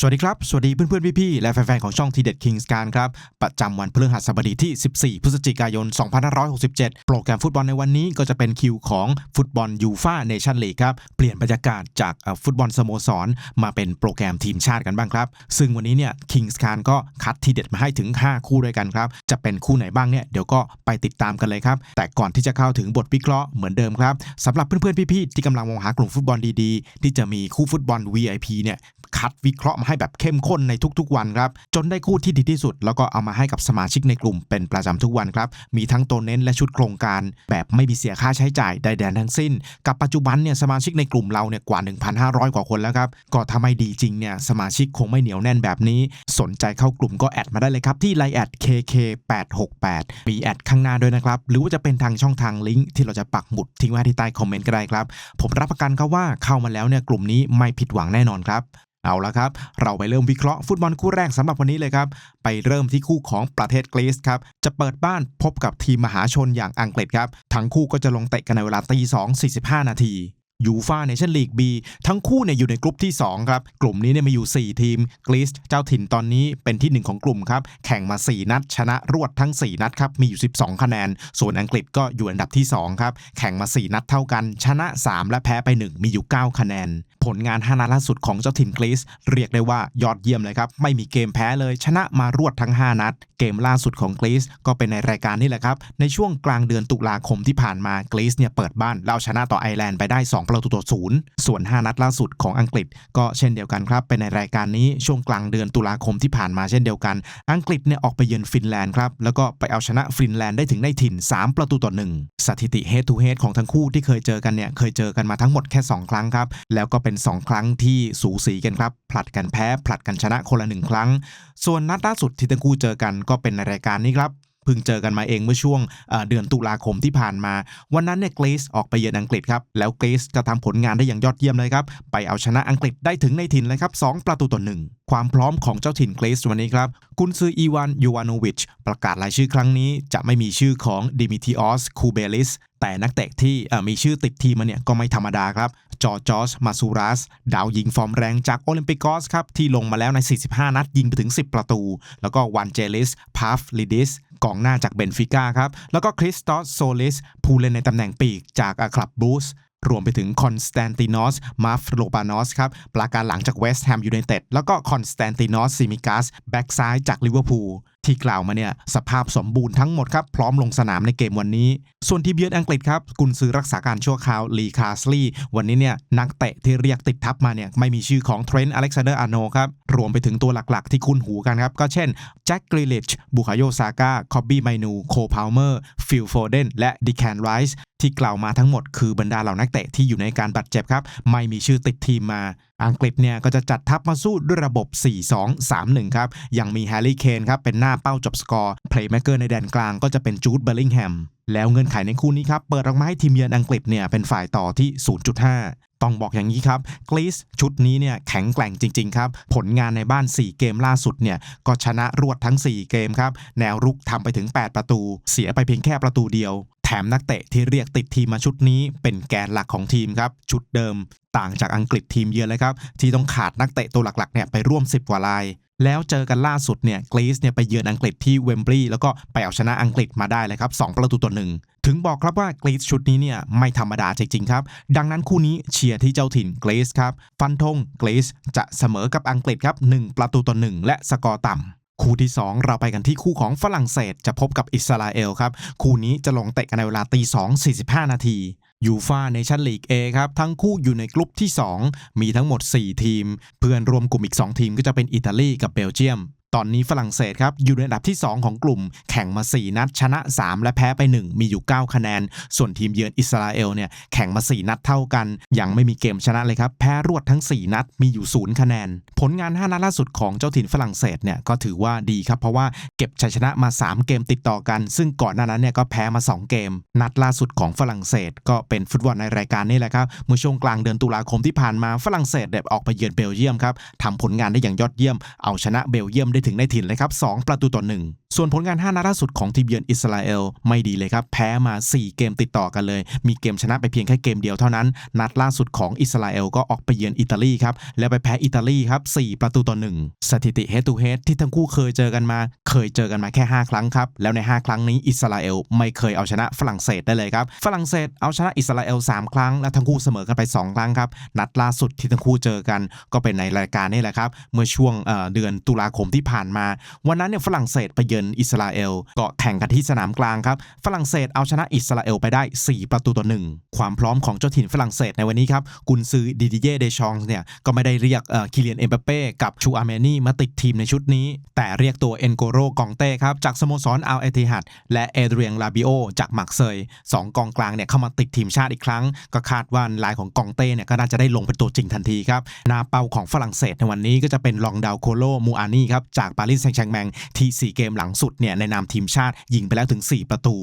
สวัสดีครับ สวัสดีเพื่อนๆ พี่ๆ และแฟนๆ ของช่องทีเด็ดคิงส์การครับ ประจำวันพฤหัสบดีที่ 14 พฤศจิกายน 2567 โปรแกรมฟุตบอลในวันนี้ก็จะเป็นคิวของฟุตบอลยูฟ่าเนชั่นลีกครับ เปลี่ยนบรรยากาศจากฟุตบอลสโมสร มาเป็นโปรแกรมทีมชาติกันบ้างครับ ซึ่งวันนี้เนี่ยคิงส์การก็คัดทีเด็ดมาให้ถึง 5 คู่ด้วยกันครับ จะเป็นคู่ไหนบ้างเนี่ยเดี๋ยวก็ไปติดตามกันเลยครับ แต่ก่อนที่จะเข้าถึงบทวิเคราะห์เหมือนเดิมครับสำหรับเพื่อนๆ พี่ๆ ที่กำลังมองหากลุ่มฟุตบอลดีๆ ที่จะมีคู่ฟุตบอล VIP เนี่ยคัดวิเคราะห์มาให้แบบเข้มข้นในทุกๆ วันครับ จนได้คู่ที่ดีที่สุด แล้วก็เอามาให้กับสมาชิกในกลุ่มเป็นประจำทุกวันครับ มีทั้งตัวเน้นและชุดโครงการ แบบไม่มีเสียค่าใช้จ่ายใดๆทั้งสิ้น กับปัจจุบันเนี่ยสมาชิกในกลุ่มเราเนี่ยกว่า 1,500 กว่าคนแล้วครับ ก็ถ้าไม่ดีจริงเนี่ยสมาชิกคงไม่เหนียวแน่นแบบนี้ สนใจเข้ากลุ่มก็แอดมาได้เลยครับที่ไลน์แอด KK868 มีแอดข้างหน้าด้วยนะครับ หรือว่าจะเป็นทางช่องทางลิงก์ที่เราจะปักหมุดทิ้งไว้ที่ใต้คอมเมนต์ก็ได้ครับ ผมรับประกันครับว่าเข้ามาแล้วเนี่ยกลุ่มนี้ไม่ผิดหวังแน่นอนครับ เอาละครับ เราไปเริ่มวิเคราะห์ฟุตบอลคู่แรกสำหรับวันนี้เลยครับ ไปเริ่มที่คู่ของประเทศกรีซครับ จะเปิดบ้านพบกับทีมมหาชนอย่างอังกฤษครับ ทั้งคู่ก็จะลงเตะกันในเวลาตีสองสีนาที ยูฟาเนชั่นลีก B ทั้งคู่เนี่ยอยู่ในกลุ่มที่ 2 ครับ กลุ่มนี้เนี่ยมีอยู่ 4 ทีมกรีซเจ้าถิ่นตอนนี้เป็นที่ 1 ของกลุ่มครับ แข่งมา 4 นัด ชนะรวดทั้ง 4 นัดครับ มีอยู่ 12 คะแนน ส่วนอังกฤษก็อยู่อันดับที่ 2 ครับ แข่งมา 4 นัดเท่ากัน ชนะ 3 และแพ้ไป 1 มีอยู่ 9 คะแนน ผลงาน5นัดล่าสุดของเจ้าถิ่นกรีซเรียกได้ว่ายอดเยี่ยมเลยครับไม่มีเกมแพ้เลย ชนะมารวดทั้ง 5 นัด เกมล่าสุดของกรีซก็เป็นในรายการนี่แหละครับในช่วงกลางเดือนตุลาคมที่ผ่านมากรีซเนี่ยเปิดบ้านแล้วเอาชนะต่อไอร์แลนด์ไปได้ 2ประตูต่อศูนย์ส่วน 5 นัดล่าสุดของอังกฤษ ก็เช่นเดียวกันครับ เป็นในรายการนี้ช่วงกลางเดือนตุลาคมที่ผ่านมาเช่นเดียวกัน อังกฤษเนี่ยออกไปเยือนฟินแลนด์ครับ แล้วก็ไปเอาชนะฟินแลนด์ได้ถึงในถิ่น 3 ประตูต่อ 1 สถิติ head to head ของทั้งคู่ที่เคยเจอกันเนี่ยเคยเจอกันมาทั้งหมดแค่ 2 ครั้งครับ แล้วก็เป็น 2 ครั้งที่สูสีกันครับ ผลัดกันแพ้ ผลัดกันชนะคนละ1ครั้ง ส่วนนัดล่าสุดที่ทั้งคู่เจอกันก็เป็นในรายการนี้ครับ เพิ่งเจอกันมาเองเมื่อช่วงเดือนตุลาคมที่ผ่านมา วันนั้นเนี่ยเกรซออกไปเยือนอังกฤษครับ แล้วเกรซก็ทำผลงานได้อย่างยอดเยี่ยมเลยครับ ไปเอาชนะอังกฤษได้ถึงในถิ่นเลยครับ 2 ประตูต่อหนึ่งความพร้อมของเจ้าถิ่นเกรซวันนี้ครับกุนซืออีวานยูวานโนวิชประกาศรายชื่อครั้งนี้ จะไม่มีชื่อของดิมิทิออสคูเบลิสแต่นักเตะที่มีชื่อติดทีมมาเนี่ยก็ไม่ธรรมดาครับจอจอสมาซูรัสดาวยิงฟอร์มแรงจากโอลิมปิกอสครับที่ลงมาแล้วใน 45 นัดยิงไปถึง 10 ประตู แล้วก็วันเจลิสพาฟลิดิส กองหน้าจากเบนฟิก้าครับ แล้วก็คริสตอสโซลิสผู้เล่นในตำแหน่งปีกจากคลับบูสรวมไปถึงคอนสแตนตินอส มาฟโลปานอสครับปราการหลังจากเวสต์แฮมยูไนเต็ดแล้วก็คอนสแตนตินอสซิมิกัสแบ็กซ้ายจากลิเวอร์พูล ที่กล่าวมาเนี่ยสภาพสมบูรณ์ทั้งหมดครับ พร้อมลงสนามในเกมวันนี้ ส่วนทีมเยือนอังกฤษครับกุนซือรักษาการชั่วคราวลีคาสลีวันนี้เนี่ยนักเตะที่เรียกติดทัพมาเนี่ยไม่มีชื่อของเทรนต์อเล็กซานเดอร์อาร์โนครับรวมไปถึงตัวหลักๆ ที่คุ้นหูกันครับ ก็เช่นแจ็คกริลิชบุคาโยซาก้าคอบบี้ไมนูโคพาวเมอร์ฟิลโฟเดนและดิแคนไรส์ที่กล่าวมาทั้งหมดคือบรรดาเหล่านักเตะที่อยู่ในการบาดเจ็บครับ ไม่มีชื่อติดทีมมาอังกฤษเนี่ยก็จะจัดทัพมาสู้ด้วยระบบ 4-2-3-1 ครับยังมีแฮร์รี่เคนครับเป็นหน้าเป้าจบสกอร์เพลย์แมกเกอร์ในแดนกลางก็จะเป็นจูดเบลลิงแฮมแล้วเงื่อนไขในคู่นี้ครับ เปิดออกมาให้ทีมเยือนอังกฤษเนี่ยเป็นฝ่ายต่อที่ 0.5 ต้องบอกอย่างนี้ครับกรีซชุดนี้เนี่ยแข็งแกร่งจริง ๆ ครับ ผลงานในบ้าน 4 เกมล่าสุดเนี่ยก็ชนะรวดทั้ง 4 เกมครับ แนวรุกทำไปถึง 8 ประตู เสียไปเพียงแค่ประตูเดียว แถมนักเตะที่เรียกติดทีมมาชุดนี้เป็นแกนหลักของทีมครับ ชุดเดิม ต่างจากอังกฤษทีมเยือนเลยครับ ที่ต้องขาดนักเตะตัวหลักๆเนี่ยไปร่วม 10 กว่าราย แล้วเจอกันล่าสุดเนี่ยกรีซเนี่ยไปเยือนอังกฤษที่เวมบลีย์แล้วก็ไปเอาชนะอังกฤษมาได้เลยครับ 2 ประตูต่อหนึ่งถึงบอกครับว่ากรีซชุดนี้เนี่ยไม่ธรรมดาจริงๆครับ ดังนั้นคู่นี้เชียร์ที่เจ้าถิ่นกรีซครับฟันธงกรีซจะเสมอกับอังกฤษครับ1ประตูต่อ1และสกอร์ต่ำ คู่ที่ 2 เราไปกันที่คู่ของฝรั่งเศสจะพบกับอิสราเอลครับ คู่นี้จะลงเตะกันในเวลาตี2 45นาทียูฟาเนชั้นลีก A ครับ ทั้งคู่อยู่ในกลุ่มที่ 2 มีทั้งหมด 4 ทีม เพื่อนรวมกลุ่มอีก 2 ทีมก็จะเป็นอิตาลีกับเบลเยียม ตอนนี้ฝรั่งเศสครับอยู่ในอันดับที่ 2 ของกลุ่ม แข่งมา 4 นัด ชนะ 3 และแพ้ไป 1 มีอยู่ 9 คะแนน ส่วนทีมเยือนอิสราเอลเนี่ยแข่งมา 4 นัดเท่ากัน ยังไม่มีเกมชนะเลยครับ แพ้รวดทั้ง 4 นัดมีอยู่ 0 คะแนน ผลงาน 5 นัดล่าสุดของเจ้าถิ่นฝรั่งเศสเนี่ยก็ถือว่าดีครับ เพราะว่าเก็บชัยชนะมา 3 เกมติดต่อกัน ซึ่งก่อนหน้านั้นเนี่ยก็แพ้มา 2 เกม นัดล่าสุดของฝรั่งเศส ก็เป็นฟุตบอลในรายการนี่แหละครับเมื่อช่วงกลางเดือนตุลาคมที่ผ่านมาฝรั่งเศสเดบออกไปเยือนเบลเยียมครับทำผลงานได้อย่างยอดเยี่ยมเอาชนะเบลเยียมได้ถึงในถิ่นเลยครับ 2 ประตูต่อ 1 ส่วนผลงาน 5นัดล่าสุดของทีมเยือนอิสราเอลไม่ดีเลยครับ แพ้มา 4 เกมติดต่อกันเลย มีเกมชนะไปเพียงแค่เกมเดียวเท่านั้น นัดล่าสุดของอิสราเอลก็ออกไปเยือนอิตาลีครับ แล้วไปแพ้อิตาลีครับ 4 ประตูต่อ 1 สถิติ head to head ที่ทั้งคู่เคยเจอกันมา เคยเจอกันมาแค่ 5 ครั้งครับ แล้วใน 5 ครั้งนี้อิสราเอลไม่เคยเอาชนะฝรั่งเศสได้เลยครับ ฝรั่งเศสเอาชนะอิสราเอล3 ครั้ง และทั้งคู่เสมอกันไป 2 ครั้งครับ นัดล่าสุดที่ทั้งคู่เจอกัน ก็เป็นในรายการนี่แหละครับ เมื่อช่วงเเดือนตุลาคมที่ผ่านมา วันนั้นเนี่ยฝรั่งเศสไปเยือนอิสราเอลก็แข่งกันที่สนามกลางครับฝรั่งเศสเอาชนะอิสราเอลไปได้ 4 ประตูต่อหนึ่งความพร้อมของเจ้าถิ่นฝรั่งเศสในวันนี้ครับกุนซือดิดิเย่เดชองเนี่ยก็ไม่ได้เรียกเอ่อคิเลียนเอ็มบัปเป้กับชูอาเมนี่มาติดทีมในชุดนี้ แต่เรียกตัวเอนโกโรกองเต้ครับจากสโมสรอัลเอติฮัดและเอเดรียงลาบิโอจากมักเซยสองกองกลางเนี่ยเข้ามาติดทีมชาติอีกครั้ง ก็คาดว่าลายของกองเต้เนี่ยก็น่าจะได้ลงเป็นตัวจริงทันทีครับนาเป้าของฝรั่งเศสในวันนี้ก็จะเป็นลองดาวโคโลมูอานี่ครับจากปารีสแซงต์แชร์แมงที่ 4 เกมหลังสุดเนี่ยในนามทีมชาติยิงไปแล้วถึง 4 ประตู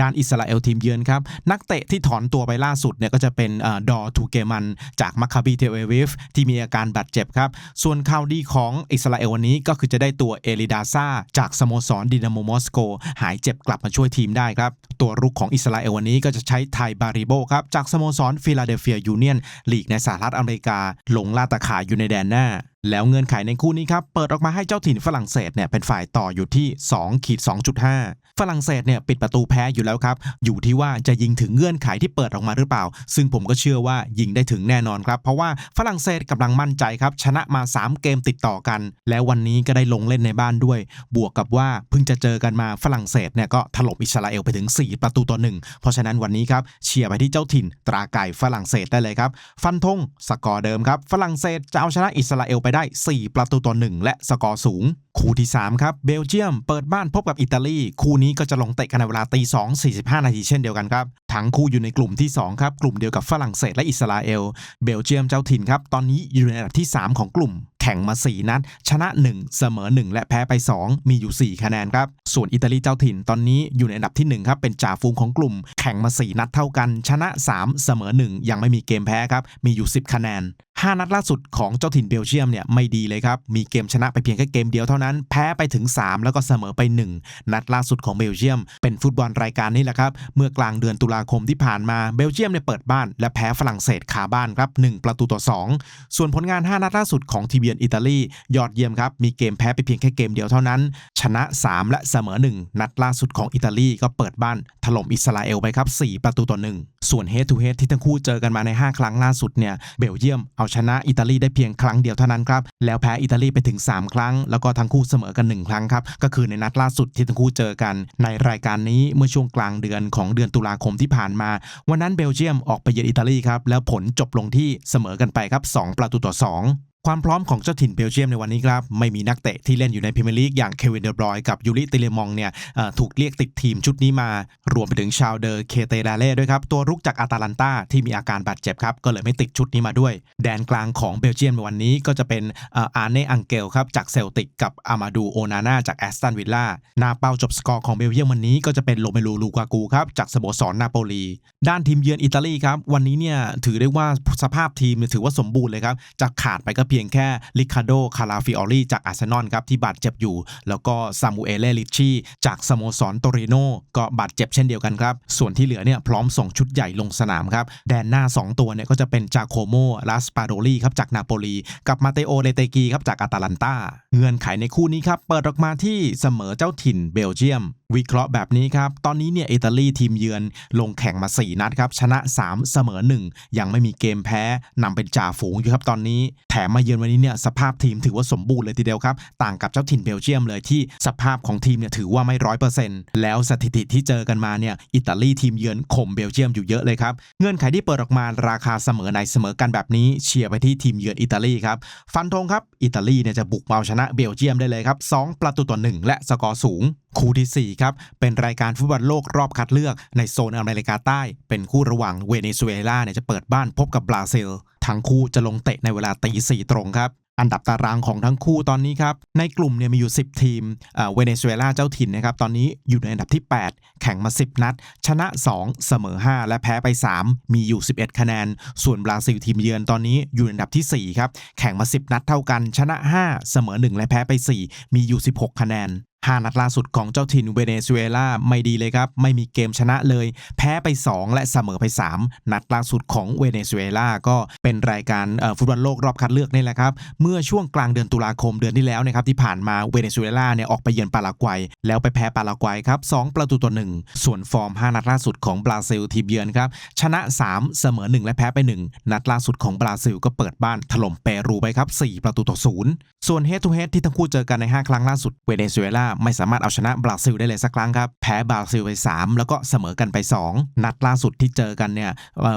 ด้านอิสราเอลทีมเยือนครับ นักเตะที่ถอนตัวไปล่าสุดเนี่ยก็จะเป็นดอทูเกมัน จากมัคคาบีเทเอวิฟที่มีอาการบาดเจ็บครับ ส่วนข่าวดีของอิสราเอลวันนี้ก็คือจะได้ตัวเอลิดาซาจากสโมสรดินาโมมอสโก หายเจ็บกลับมาช่วยทีมได้ครับ ตัวรุกของอิสราเอลวันนี้ก็จะใช้ไทบาริโบครับจากสโมสรฟิลาเดลเฟียยูเนียนลีกในสหรัฐอเมริกาลงล่าตาข่าอยู่ในแดนหน้า แล้วเงื่อนไขในคู่นี้ครับ เปิดออกมาให้เจ้าถิ่นฝรั่งเศสเนี่ยเป็นฝ่ายต่ออยู่ที่2ขีด2.5 ฝรั่งเศสเนี่ยปิดประตูแพ้อยู่แล้วครับ อยู่ที่ว่าจะยิงถึงเงื่อนไขที่เปิดออกมาหรือเปล่า ซึ่งผมก็เชื่อว่ายิงได้ถึงแน่นอนครับ เพราะว่าฝรั่งเศสกำลังมั่นใจครับ ชนะมา 3 เกมติดต่อกัน แล้ววันนี้ก็ได้ลงเล่นในบ้านด้วย บวกกับว่าเพิ่งจะเจอกันมาฝรั่งเศสเนี่ยก็ถล่มอิสราเอลไปถึง 4 ประตูต่อหนึ่งเพราะฉะนั้นวันนี้ครับเชียร์ไปที่เจ้าถิ่นตราไก่ฝรั่งเศสได้เลยครับ ฟันธงสกอร์เดิมครับ ฝรั่งเศสจะเอาชนะอิสราเอลไปได้ 4 ประตูต่อหนึ่งและสกอร์สูง คู่ที่ 3 ครับเบลเยียมเปิดบ้านพบกับอิตาลี คู่นี้ก็จะลงเตะกันในเวลาตี2 45นาทีเช่นเดียวกันครับ ทั้งคู่อยู่ในกลุ่มที่ 2 ครับ กลุ่มเดียวกับฝรั่งเศสและอิสราเอล เบลเยียมเจ้าถิ่นครับ ตอนนี้อยู่ในอันดับที่ 3 ของกลุ่ม ข่งมา 4 นัด ชนะ 1 เสมอ 1 และแพ้ไป 2 มีอยู่ 4 คะแนนครับ ส่วนอิตาลีเจ้าถิ่นตอนนี้อยู่ในอันดับที่ 1 ครับ เป็นจ่าฝูงของกลุ่ม แข่งมา 4 นัดเท่ากัน ชนะ 3 เสมอ 1 ยังไม่มีเกมแพ้ครับ มีอยู่ 10 คะแนน 5 นัดล่าสุดของเจ้าถิ่นเบลเยียมเนี่ยไม่ดีเลยครับ มีเกมชนะไปเพียงแค่เกมเดียวเท่านั้น แพ้ไปถึง 3 แล้วก็เสมอไป 1 นัดล่าสุดของเบลเยียม เป็นฟุตบอลรายการนี้แหละครับ เมื่อกลางเดือนตุลาคมที่ผ่านมา เบลเยียมเนี่ยเปิดบ้าน และแพ้ฝรั่งเศสคาบ้านครับ 1 ประตูต่อ 2 ส่วนผลงาน 5 นัดล่าสุดของทีเยือนอิตาลี ยอดเยี่ยมครับ มีเกมแพ้ไปเพียงแค่เกมเดียวเท่านั้น ชนะ 3 และเสมอ 1 นัดล่าสุดของอิตาลีก็เปิดบ้านถล่มอิสราเอลไปครับ 4 ประตูต่อ 1 ส่วน head to head ที่ทั้งคู่เจอกันมาใน 5 ครั้งล่าสุดเนี่ยเบลเยียมเอาชนะอิตาลีได้เพียงครั้งเดียวเท่านั้นครับแล้วแพ้อิตาลีไปถึง 3 ครั้ง แล้วก็ทั้งคู่เสมอกัน 1 ครั้งครับก็คือในนัดล่าสุดที่ทั้งคู่เจอกัน ในรายการนี้เมื่อช่วงกลางเดือนของเดือนตุลาคมที่ผ่านมา วันนั้นเบลเยียมออกไปเยือนอิตาลีครับแล้วผลจบลงที่เสมอกันไปครับ 2 ประตูต่อ 2 ความพร้อมของเจ้าถิ่นเบลเยียมในวันนี้ครับไม่มีนักเตะที่เล่นอยู่ในพรีเมียร์ลีกอย่างเควินเดอร์บรอยกับยูริติเลมองเนี่ยถูกเรียกติดทีมชุดนี้มา รวมไปถึงชาวเดอร์เคเตราเล่ด้วยครับ ตัวรุกจากอาตาลันตาที่มีอาการบาดเจ็บครับ ก็เลยไม่ติดชุดนี้มาด้วย แดนกลางของเบลเยียมในวันนี้ก็จะเป็นอาร์เน่อังเกลครับจากเซลติกกับอามาดูโอนาน่าจากแอสตันวิลล่าหน้าเป้าจบสกอร์ของเบลเยียมวันนี้ก็จะเป็นโรเมลูลูกากูครับจากสโมสรนาโปลีด้านทีมเยือนอิตาลีครับวันนี้เนี่ยถือได้ว่าสภาพทีมถือว่าสมบูรณ์เลยครับจะขาดไปก็เพียงแค่ลิคาโดคาราฟิออรีจากอาร์เซนอลครับที่บาดเจ็บอยู่ แล้วก็ซามูเอเลลิชชีจากสโมสรโตริโนก็บาดเจ็บเช่นเดียวกันครับ ส่วนที่เหลือเนี่ยพร้อมส่งชุดใหญ่ลงสนามครับ แดนหน้า 2 ตัวเนี่ยก็จะเป็นจาโคโมลาสปาโดลีครับจากนาโปลี กับมาเตโอเลเตกีครับจากอาตาลันตาเงื่อนไขในคู่นี้ครับเปิดออกมาที่เสมอเจ้าถิ่นเบลเยียม วิเคราะห์แบบนี้ครับ ตอนนี้เนี่ยอิตาลีทีมเยือนลงแข่งมา 4 นัดครับ ชนะ 3 เสมอ 1 ยังไม่มีเกมแพ้นำเป็นจ่าฝูงอยู่ครับตอนนี้ แถมมาเยือนวันนี้เนี่ยสภาพทีมถือว่าสมบูรณ์เลยทีเดียวครับ ต่างกับเจ้าถิ่นเบลเยียมเลยที่สภาพของทีมเนี่ยถือว่าไม่ร้อยเปอร์เซ็นต์แล้วสถิติที่เจอกันมาเนี่ยอิตาลีทีมเยือนข่มเบลเยียมอยู่เยอะเลยครับ เงื่อนไขที่เปิดออกมาราคาเสมอในเสมอกันแบบนี้เชียร์ไปที่ทีมเยือนอิตาลีครับ ฟันธงครับ อิตาลีเนี่ยจะบุกเอาชนะเบลเยียมได้เลยครับสองประตูต่อหนึ่งและสกอร์สูงคู่ทีสี่ 4 ครับ เป็นรายการฟุตบอลโลกรอบคัดเลือกในโซนอเมริกาใต้ เป็นคู่ระหว่างเวเนซุเอลาเนี่ยจะเปิดบ้านพบกับบราซิล ทั้งคู่จะลงเตะในเวลาตีสี่ตรงครับอันดับตารางของทั้งคู่ตอนนี้ครับ ในกลุ่มเนี่ยมีอยู่ 10 ทีมเอ่อเวเนซุเอลาเจ้าถิ่นนะครับ ตอนนี้อยู่ในอันดับที่ 8 แข่งมา 10 นัด ชนะ 2 เสมอ 5 และแพ้ไป 3 มีอยู่ 11 คะแนน ส่วนบราซิลทีมเยือนตอนนี้อยู่ในอันดับที่ 4 ครับ แข่งมา 10 นัดเท่ากัน ชนะ 5 เสมอ 1 และแพ้ไป 4 มีอยู่ 16 คะแนน5 นัดล่าสุดของเจ้าถิ่นเวเนซุเอลาไม่ดีเลยครับ ไม่มีเกมชนะเลย แพ้ไป 2 และเสมอไป 3 นัดล่าสุดของเวเนซุเอลาก็เป็นรายการฟุตบอลโลกรอบคัดเลือกนี่แหละครับ เมื่อช่วงกลางเดือนตุลาคมเดือนที่แล้วนะครับที่ผ่านมาเวเนซุเอลาเนี่ยออกไปเยือนปารากวัย แล้วไปแพ้ปารากวัยครับ 2 ประตูต่อ1ส่วนฟอร์ม 5 นัดล่าสุดของบราซิลทีมเยือนครับชนะ 3 เสมอ 1 และแพ้ไป 1 นัดล่าสุดของบราซิลก็เปิดบ้านถล่มเปรูไปครับ4ประตูต่อ0ส่วนเฮดทูเฮดที่ทั้งคู่เจอกันใน 5 ครั้งล่าสุดเวเนซุเอลาไม่สามารถเอาชนะบราซิลได้เลยสักครั้งครับ แพ้บราซิลไป 3 แล้วก็เสมอกันไป 2 นัดล่าสุดที่เจอกันเนี่ย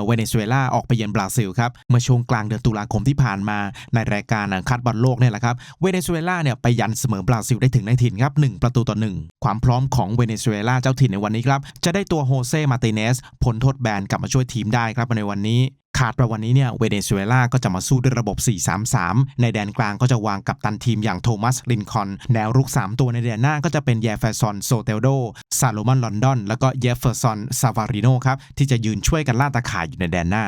เวเนซุเอลาออกไปเยือนบราซิลครับเมื่อช่วงกลางเดือนตุลาคมที่ผ่านมาในรายการคัดบอลโลกเนี่ยแหละครับเวเนซุเอลาเนี่ยไปยันเสมอบราซิลได้ถึงในถิ่นครับ1ประตูต่อ 1 ความพร้อมของเวเนซุเอลาเจ้าถิ่นในวันนี้ครับจะได้ตัวโฮเซ่มาติเนสพ้นโทษแบนกลับมาช่วยทีมได้ครับในวันนี้ ขาดไปวันนี้เนี่ยเวเนซุเอลาก็จะมาสู้ด้วยระบบ 4-3-3 ในแดนกลางก็จะวางกับตันทีมอย่างโทมัสลินคอน แนวรุก 3 ตัวในแดนหน้าก็จะเป็นแยฟเฟอร์ซอนโซเตลโดซาโลมอนลอนดอน แล้วก็เยฟเฟอร์ซอนซาวาริโนครับที่จะยืนช่วยกันล่าตาข่ายอยู่ในแดนหน้า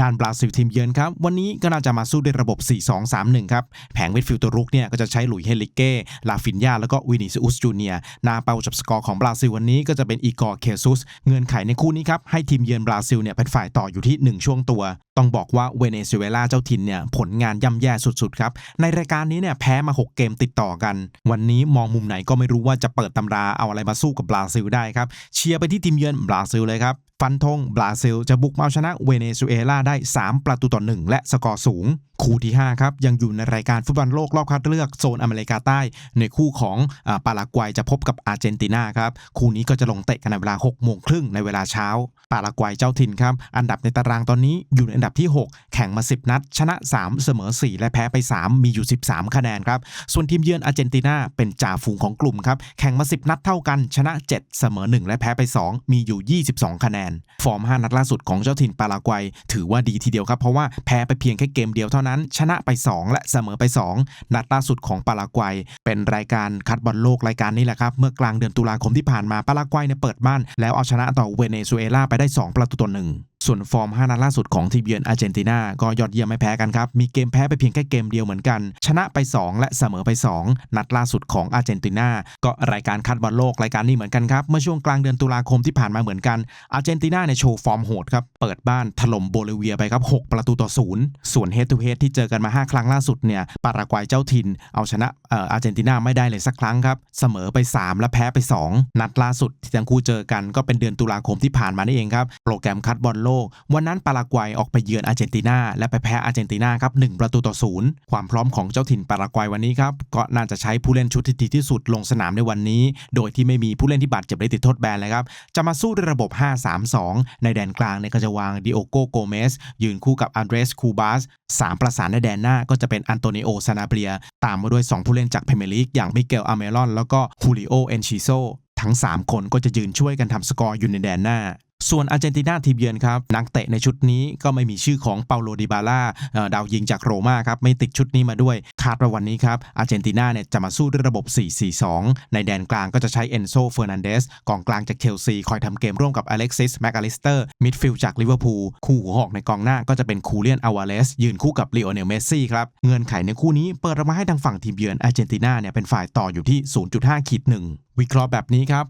ด้านบราซิลทีมเยือนครับ วันนี้ก็น่าจะมาสู้ด้วยระบบ 4-2-3-1 ครับ แผงเวดฟิลตัวรุกเนี่ยก็จะใช้หลุยส์เฮลิเก้ ลาฟินยา แล้วก็วินิซิอุสจูเนียนาเป้าจับสกอร์ของบราซิลวันนี้ก็จะเป็นอีกอร์เคซุส เงื่อนไขในคู่นี้ครับ ให้ทีมเยือนบราซิลเนี่ยเป็นฝ่ายต่ออยู่ที่ 1 ช่วงตัว ต้องบอกว่าเวเนซุเอลาเจ้าถิ่นเนี่ยผลงานย่ำแย่สุดๆครับ ในรายการนี้เนี่ยแพ้มา 6 เกมติดต่อกัน วันนี้มองมุมไหนก็ไม่รู้ว่าจะเปิดตำราเอาอะไรมาสู้กับบราซิลได้ครับ เชียร์ไปที่ทีมเยือนบราซิลเลยครับ ฟันธงบราซิลจะบุกมาเอาชนะเวเนซุเอลาได้ 3 ประตูต่อ 1 และสกอร์สูง คู่ที่ 5 ครับ ยังอยู่ในรายการฟุตบอลโลกรอบคัดเลือกโซนอเมริกาใต้ ในคู่ของอปารากวัยจะพบกับอาร์เจนตินาครับคู่นี้ก็จะลงเตะกันในเวลา6โมงครึ่งในเวลาเช้า ปารากวัยเจ้าถิ่นครับอันดับในตารางตอนนี้อยู่ในอันดับที่ 6 แข่งมา 10 นัด ชนะ 3 เสมอ 4 และแพ้ไป 3 มีอยู่ 13 คะแนนครับ ส่วนทีมเยือนอาร์เจนตินาเป็นจ่าฝูงของกลุ่มครับแข่งมา 10 นัดเท่ากันชนะ 7 เสมอ 1 และแพ้ไป 2 มีอยู่ 22 คะแนน ฟอร์ม 5 นัดล่าสุดของเจ้าถิ่นปารากวัย ถือว่าดีทีเดียวครับเพราะว่าแพ้ไปเพียงแค่เกมเดียวเท่านั้น ชนะไป 2 และเสมอไป 2 นัดล่าสุดของปารากวัย เป็นรายการคัดบอลโลกรายการนี้แหละครับเมื่อกลางเดือนตุลาคมที่ผ่านมาปารากวัยเนี่ยเปิดบ้านแล้วเอาชนะต่อเวเนซุเอลาไปได้ 2 ประตูต่อหนึ่งส่วนฟอร์ม 5 นัดล่าสุดของทีมเยือนอาร์เจนตินาก็ยอดเยี่ยมไม่แพ้กันครับ มีเกมแพ้ไปเพียงแค่เกมเดียวเหมือนกัน ชนะไป 2 และเสมอไป 2 นัดล่าสุดของอาร์เจนตินาก็รายการคัดบอลโลกรายการนี้เหมือนกันครับ เมื่อช่วงกลางเดือนตุลาคมที่ผ่านมาเหมือนกันอาร์เจนตินาในยโชว์ฟอร์มโหดครับ เปิดบ้านถล่มโบลิเวียไปครับ 6 ประตูต่อศูนย์ส่วนเฮดทูเฮดที่เจอกันมา 5 ครั้งล่าสุดเนี่ยปารากวัยเจ้าถิ่นเอาชนะเอ่ออาร์เจนตินาไม่ได้เลยสักครั้งครับเสมอไป 3 และแพ้ไป 2 นัดล่าสุดที่ทั้งคู่เจอกันก็เป็นเดือนตุลาคมที่ผ่านมานี่เองครับโปรแกรมคัดบอลโลกวันนั้นปารากวัยออกไปเยือนอาร์เจนตินาและไปแพ้อาร์เจนตินาครับ1ประตูต่อศูนย์ความพร้อมของเจ้าถิ่นปารากวัยวันนี้ครับก็น่าจะใช้ผู้เล่นชุดที่ดีที่สุดลงสนามในวันนี้ โดยที่ไม่มีผู้เล่นที่บาดเจ็บได้ติดโทษแบนเลยครับจะมาสู้ด้วยระบบ 5-3-2 ในแดนกลางเนี่ยก็จะวางดิโอโกโกเมสยืนคู่กับอันเดรสคูบาสสามประสานในแดนหน้าก็จะเป็นอันโตนิโอซานาเบีย ตามมาด้วย 2 ผู้เล่นจากเพเมลีกอย่างมิเกลอาเมรอนแล้วก็ฮูริโอเอนชิโซทั้ง 3 คนก็จะยืนช่วยกันทำสกอร์อยู่ในแดนหน้า ส่วนอาร์เจนตินาทีมเยือนครับนักเตะในชุดนี้ก็ไม่มีชื่อของเปาโลดิบาล่าดาวยิงจากโรม่าครับไม่ติดชุดนี้มาด้วยคาดว่าวันนี้ครับอาร์เจนตินาเนี่ยจะมาสู้ด้วยระบบ 4-4-2 ในแดนกลางก็จะใช้เอนโซเฟอร์นันเดสกองกลางจากเชลซี คอยทำเกมร่วมกับอเล็กซิสแมคอลิสเตอร์มิดฟิลด์จากลิเวอร์พูลคู่หัวหอกในกองหน้าก็จะเป็นคูเลียนอาวาเลสยืนคู่กับลีโอเนลเมสซี่ครับเงื่อนไขในคู่นี้เปิดออกมาให้ทางฝั่งทีมเยือนอาร์เจนตินาเนี่ยเป็นฝ่ายต่ออยู่ที่ 0.5ขีดหนึ่ง วิเคราะห์แบบนี้ครับ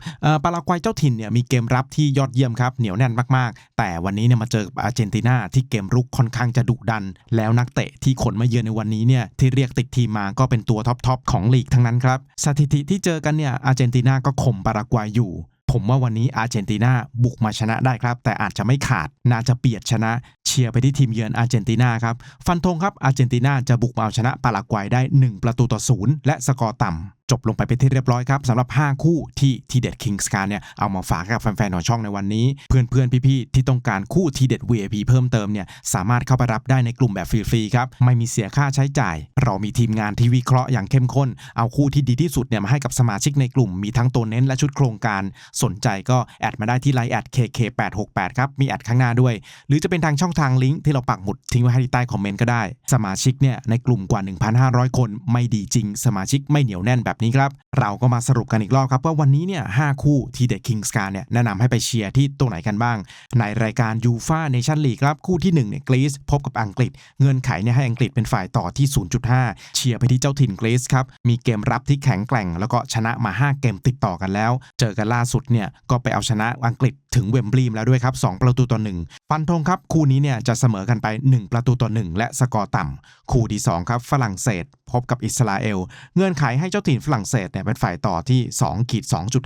ปารากวัยเจ้าถิ่นเนี่ยมีเกมรับที่ยอดเยี่ยมครับเหนียวแน่นมากๆ แต่วันนี้เนี่ยมาเจอกับอาร์เจนตินาที่เกมรุกค่อนข้างจะดุดัน แล้วนักเตะที่ขนมาเยือนในวันนี้เนี่ยที่เรียกติดทีมมาก็เป็นตัวท็อปๆของลีกทั้งนั้นครับสถิติที่เจอกันเนี่ยอาร์เจนตินาก็ข่มปารากวัยอยู่ ผมว่าวันนี้อาร์เจนตินาบุกมาชนะได้ครับ แต่อาจจะไม่ขาดน่าจะเบียดชนะ เชียร์ไปที่ทีมเยือนอาร์เจนตินาครับฟันธงครับอาร์เจนตินาจะบุกมาเอาชนะปารากวัยได้ 1 ประตูต่อศูนย์และสกอร์ต่ำจบลงไปเป็นที่เรียบร้อยครับสำหรับ 5 คู่ที่ทีเด็ดคิงส์การเนี่ยเอามาฝากกับแฟนๆของช่องในวันนี้ เพื่อนๆพี่ๆที่ต้องการคู่ทีเด็ด VIP เพิ่มเติมเนี่ยสามารถเข้าไปรับได้ในกลุ่มแบบฟรีๆครับไม่มีเสียค่าใช้จ่าย เรามีทีมงานที่วิเคราะห์อย่างเข้มข้น เอาคู่ที่ดีที่สุดเนี่ยมาให้กับสมาชิกในกลุ่มมีทั้งตัวเน้นและชุดโครงการ สนใจก็แอดมาได้ที่ไลน์แอด KK868 ครับมีแอดข้างหน้าด้วย หรือจะเป็นทางช่องทางลิงก์ที่เราปักหมุดทิ้งไว้ให้ที่ใต้คอมเมนต์ก็ได้ สมาชิกเนี่ยในกลุ่มกว่า 1,500 คนไม่ดีจริง สมาชิกไม่เหนียวแน่นแบบบนี้ครับ เราก็มาสรุปกันอีกรอบครับ ว่าวันนี้เนี่ยห้าคู่ที่เด็ดคิงส์การเนี่ยแนะนำให้ไปเชียร์ที่ตัวไหนกันบ้าง ในรายการยูฟาเนชั่นลีกครับ คู่ที่1เนี่ยกรีซพบกับอังกฤษ เงื่อนไขเนี่ยให้อังกฤษเป็นฝ่ายต่อที่ 0.5 เชียร์ไปที่เจ้าถิ่นกรีซครับ มีเกมรับที่แข็งแกร่ง แล้วก็ชนะมา 5 เกมติดต่อกันแล้ว เจอกันล่าสุดเนี่ยก็ไปเอาชนะอังกฤษถึงเวมบลีมแล้วด้วยครับ 2 ประตูต่อ1ฟันธงครับคู่นี้เนี่ยจะเสมอกันไป 1 ประตูต่อ 1 และสกอร์ต่ำคู่ที่2ครับฝรั่งเศส พบกับอิสราเอล เงื่อนไขให้เจ้าถิ่นฝรั่งเศสเนี่ยเป็นฝ่ายต่อที่2ขีด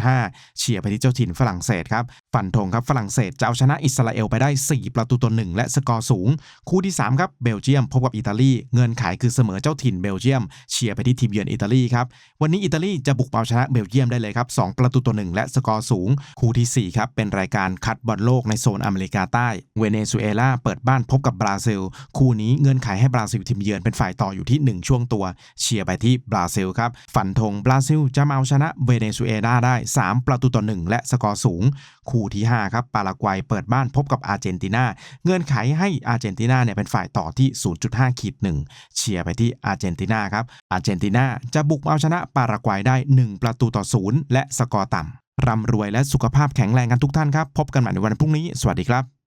2.5 เชียร์ไปที่เจ้าถิ่นฝรั่งเศสครับฟันธงครับฝรั่งเศสจะเอาชนะอิสราเอลไปได้ 4 ประตูต่อ 1 และสกอร์สูง คู่ที่3ครับเบลเยียม พบกับอิตาลีเงื่อนไขคือเสมอเจ้าถิ่นเบลเยียม เชียร์ไปที่ทีมเยือนอิตาลีครับวันนี้อิตาลีจะบุกเอาชนะเบลเยียมได้เลยครับ2ประตูต่อ1และสกอร์สูง คู่ทีสี่4ครับเป็นรายการคัดบอลโลกในโซนอเมริกาใต้เวเนซุเอลาเปิดบ้านพบกับบราซิล คู่นี้เงื่อนไขให้บราซิลทีมเยือนเป็นฝ่ายต่ออยู่ที่ 1 ช่วงตัว เชียร์ไปที่บราซิลครับ ฝันธงบราซิลจะมาเอาชนะเวเนซุเอลาได้ 3 ประตูต่อ 1 และสกอร์สูง คู่ที่ 5 ครับปารากวัยเปิดบ้านพบกับอาร์เจนตินาเงื่อนไขให้อาร์เจนตินาเนี่ยเป็นฝ่ายต่อที่ 0.5ขีด1เชียร์ไปที่อาร์เจนตินาครับอาร์เจนตินาจะบุกเอาชนะปารากวัยได้ 1 ประตูต่อ 0 และสกอร์ต่ำร่ำรวยและสุขภาพแข็งแรงกันทุกท่านครับ พบกันใหม่ในวันพรุ่งนี้ สวัสดีครับ